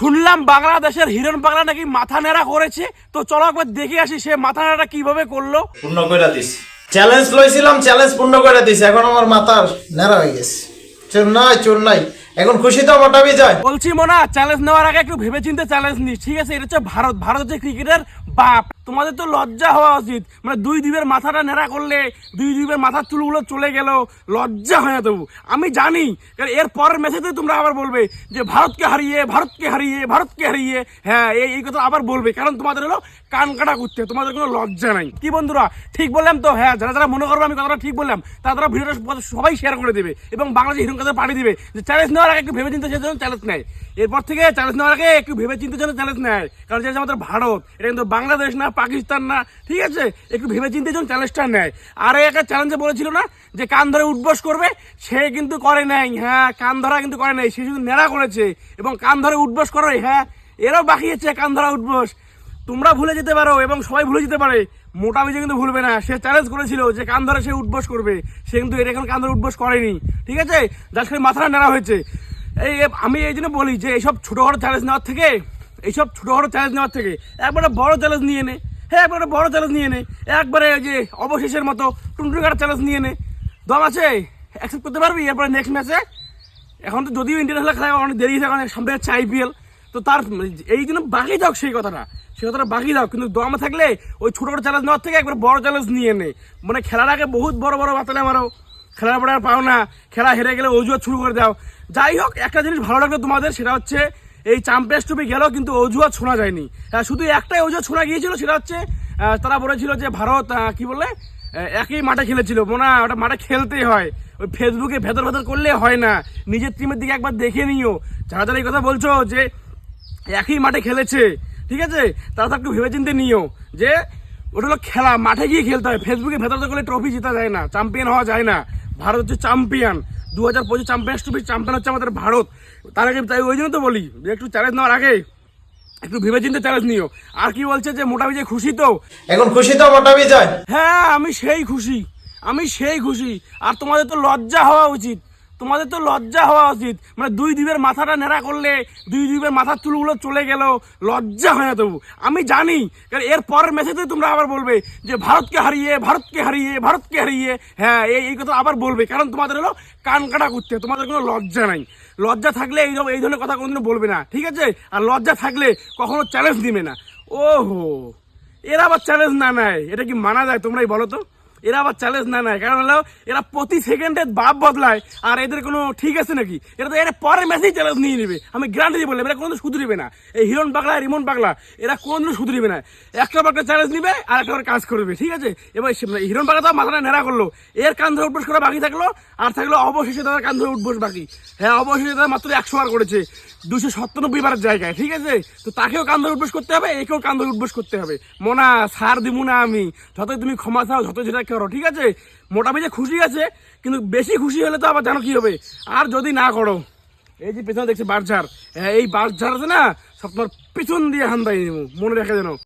শুনলাম বাংলাদেশের হিরণ পাগলা নাকি মাথা নেড়া করেছে। তো চলো একবার দেখে আসি সে মাথা নেড়া কীভাবে করল। পূর্ণ করে দিস চ্যালেঞ্জ লইছিলাম চ্যালেঞ্জ পূর্ণ করে দিস এখন আমার মাথার নেড়া হয়ে গেছে। চোর নাই নাই। এখন খুশি তো মোটাবি যায়। বলছি মোনা চ্যালেঞ্জ নেওয়ার আগে একটু ভেবে চিন্তে চ্যালেঞ্জ নিস, ঠিক আছে? এটা হচ্ছে ভারত। ভারত হচ্ছে ক্রিকেটের বাপ। তোমাদের তো লজ্জা হওয়া উচিত। মানে দুই দ্বীপের মাথাটা নেড়া করলে, দুই দ্বীপের মাথার চুলগুলো চলে গেল, লজ্জা হয় না তবু। আমি জানি, কারণ এর পরের ম্যাচেতে তোমরা আবার বলবে যে, ভারতকে হারিয়ে ভারতকে হারিয়ে ভারতকে হারিয়ে। হ্যাঁ এই এই কথা আবার বলবে, কারণ তোমাদের হলো কান কাটা করতে, তোমাদের কোনো লজ্জা নাই। কি বন্ধুরা, ঠিক বললাম তো? হ্যাঁ যারা যারা মনে করবে আমি কথাটা ঠিক বললাম, তারা তারা ভিডিওটা সবাই শেয়ার করে দেবে এবং বাংলাদেশ হিরোন কাছে পাঠিয়ে দিবে যে চ্যালেঞ্জ নেওয়ার আগে একটু ভেবে চিন্তে যেন চ্যালেঞ্জ নেয় এরপর থেকে চ্যালেঞ্জ নেওয়ার আগে একটু ভেবে চিন্তে যেন চ্যালেঞ্জ নেয় কারণ যেটা আমাদের ভারত, এটা কিন্তু বাংলাদেশ না, পাকিস্তান না, ঠিক আছে? একটু ভেবে চিন্তে যেন চ্যালেঞ্জটা নেয়। আর একটা চ্যালেঞ্জে বলেছিল না, যে কান ধরে উঠবস করবে, সে কিন্তু করে নাই। হ্যাঁ কান ধরা কিন্তু করে নাই, সে শুধু নেড়া করেছে এবং কান ধরে উঠবস করে হ্যাঁ এরাও বাকি আছে, কান ধরা উঠবস। তোমরা ভুলে যেতে পারো এবং সবাই ভুলে যেতে পারে। মোটা বিজয় কিন্তু ভুলবে না। সে চ্যালেঞ্জ করেছিল যে কান ধরে সে উঠবস করবে। সে কিন্তু এটা এখন কান ধরে উঠবস করেনি। ঠিক আছে? যার সাথে মাথাটা নেড়া হয়েছে। এই আমি এই জন্য বলি যে এইসব ছোটোখাটো চ্যালেঞ্জ নেওয়ার থেকে, এইসব ছোটোখাটো চ্যালেঞ্জ নেওয়ার থেকে একবারে বড় চ্যালেঞ্জ নিয়ে নে। হ্যাঁ একবারে বড় চ্যালেঞ্জ নিয়ে নে। একবারে ওই যে অবশেষের মতো টুনটুন চ্যালেঞ্জ নিয়ে নে। দম আছে? অ্যাকসেপ্ট করতে পারবি? এরপরে নেক্সট ম্যাচে এখন তো যদিও ইন্টারন্যাশনাল খেলা অনেক দেরি আছে কারণ সামনে হচ্ছে আইপিএল তো তার এই জন্য বাকি দাও সেই কথাটা। সেই কথাটা বাকি দাও কিন্তু দম থাকলে ওই ছোটো ছোটো চ্যালেঞ্জ নেওয়ার থেকে একবার বড় চ্যালেঞ্জ নিয়ে নে। মানে খেলার আগে বহুত বড় বড় বাতালে মারো। খেলার পরে আর পাও না। খেলা হেরে গেলে অজুহাত শুরু করে দাও। যাই হোক একটা জিনিস ভালো লাগল তোমাদের সেটা হচ্ছে এই চ্যাম্পিয়ন্স ট্রফি গেল কিন্তু অজুহাত শোনা যায়নি। হ্যাঁ, শুধু একটাই অজুহাত শোনা গিয়েছিল সেটা হচ্ছে তারা বলেছিল যে ভারত কি আহ, একই মাঠে খেলেছিল। মনে ওটা মাঠে খেলতেই হয়। ওই ফেসবুকে ভেতর ভেতর করলে হয় না। নিজের টিমের দিকে একবার দেখে নিও। যারা যারা এই কথা বলছো যে একই মাঠে খেলেছে ঠিক আছে? তারা তো একটু ভেবেচিন্তে নিও যে ওটা হলো খেলা মাঠে গিয়ে খেলতে হয় ফেসবুকে ভেতর করলে ট্রফি জেতা যায় না চ্যাম্পিয়ন হওয়া যায় না। ভারত হচ্ছে চ্যাম্পিয়ন দু হাজার পঁচিশ চ্যাম্পিয়ন্স ট্রফি চ্যাম্পিয়ন হচ্ছে আমাদের ভারত। তার আগে তাই ওই জন্য তো বলি যে একটু চ্যালেঞ্জ নেওয়ার আগে একটু ভেবেচিন্তে চ্যালেঞ্জ নিও। আর কি বলছে যে মোটা যে খুশি তো? এখন খুশি তো মোটা যায় হ্যাঁ আমি সেই খুশি আমি সেই খুশি। আর তোমাদের তো লজ্জা হওয়া উচিত। তোমাদের তো লজ্জা হওয়া উচিত। মানে দুই দ্বীপের মাথাটা নেড়া করলে দুই দ্বীপের মাথার চুলগুলো চলে গেল, লজ্জা হয় না তবু। আমি জানি, কারণ এর পরের ম্যাচেতে তোমরা আবার বলবে যে, ভারতকে হারিয়ে ভারতকে হারিয়ে ভারতকে হারিয়ে। হ্যাঁ এই এই কথা আবার বলবে, কারণ তোমাদের হলো কান কাটা করতে, তোমাদের কোনো লজ্জা নাই। লজ্জা থাকলে এই এই ধরনের কথা কোনোদিনও বলবে না, ঠিক আছে? আর লজ্জা থাকলে কখনো চ্যালেঞ্জ দিবে না। ওহো, এরা আবার চ্যালেঞ্জ না নেয়, এটা কি মানা যায় তোমরাই বলো তো? এরা আবার চ্যালেঞ্জ না নেয় কারণ হলো, এরা প্রতি সেকেন্ডে বাপ বদলায়, আর এদের কোনো ঠিক আছে নাকি? এরা তো এর পরের ম্যাচেই চ্যালেঞ্জ নিয়ে নেবে। আমি গ্যারান্টি বললাম, এরা কোনো শুধরিবে না। এই হিরণ পাগলা, রিমন পাগলা, এরা কোনোদিনও শুধরিবে না। একটা একটা চ্যালেঞ্জ নিবে, আর একটা কাজ করবে, ঠিক আছে? এবার হিরণ পাগলা তো মাথাটা নেড়া করল। এর কান ধরে উঠবোস করা বাকি থাকল, আর থাকল অবশেষে তাদের কান ধরে উঠবোস বাকি। হ্যাঁ অবশেষে তারা মাত্র একশো বার করেছে। দুশো সত্তানব্বই বারের জায়গায়, ঠিক আছে? তো তাকেও কান ধরে উঠবোস করতে হবে, একেও কান ধরে উঠবোস করতে হবে। মোনা, সার দিব না আমি। যতই তুমি ক্ষমা চাও, যতই যেটা করো, ঠিক আছে? মোটামুটি খুশি আছে, কিন্তু বেশি খুশি হলে তো আবার জানো কি হবে? আর যদি না করো, এই যে পেছনে দেখছি বারঝার এই বারঝার আছে না সব তোমার পিছন দিয়ে হান্দাই মনে রেখে যেন।